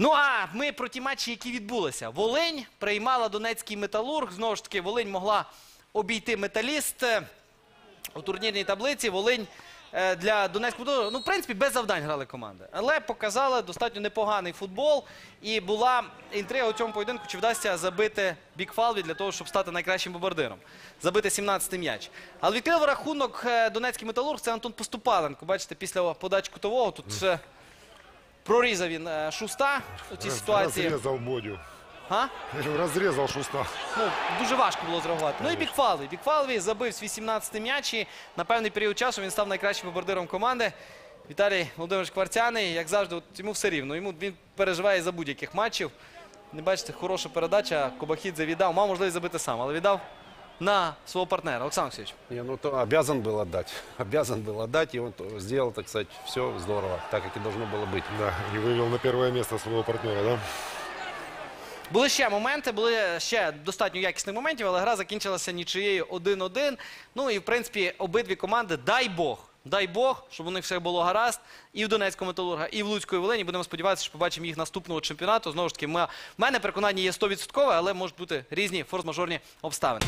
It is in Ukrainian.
Ну а ми про ті матчі, які відбулися. Волинь приймала Донецький металург. Знову ж таки, Волинь могла обійти металіст Е, у турнірній таблиці. Волинь е, для Донецького ну, в принципі, без завдань грали команди. Але показали достатньо непоганий футбол. І була інтрига у цьому поєдинку, чи вдасться забити Бікфалві для того, щоб стати найкращим бомбардиром. Забити 17-й м'яч. Але відкрив рахунок е, Донецький металург. Це Антон Поступаленко. Бачите, після подачі кутового тут ще прорізав він е, шуста у цій ситуації. Разрезал Бодю. Га? Разрезал шуста. Ну, дуже важко було зреагувати. Ну і Бікфалві. Бікфалві забив свій 17-й м'яч і на певний період часу він став найкращим бомбардиром команди. Віталій Володимирович Кварцяний, як завжди, от йому все рівно. Йому він переживає за будь-яких матчів. Не бачите, хороша передача. Кобахідзе віддав. Мав можливість забити сам, але віддав на свого партнера. Олександр Олексійович. Не, ну то обязан был отдать. Обязан был отдать, и он то- сделал, так сказать, все здорово, так как и должно было быть. Да, и вывел на первое место своего партнера, да? Були ще моменти, були ще достатньо якісних моментів, але гра закінчилася нічиєю 1-1. Ну і в принципі обидві команди, дай Бог. Дай Бог, щоб у них все було гаразд і в Донецькому металурга, і в Луцької Волині. Будемо сподіватися, що побачимо їх наступного чемпіонату. Знову ж таки, в мене переконання є 100%, але можуть бути різні форс-мажорні обставини.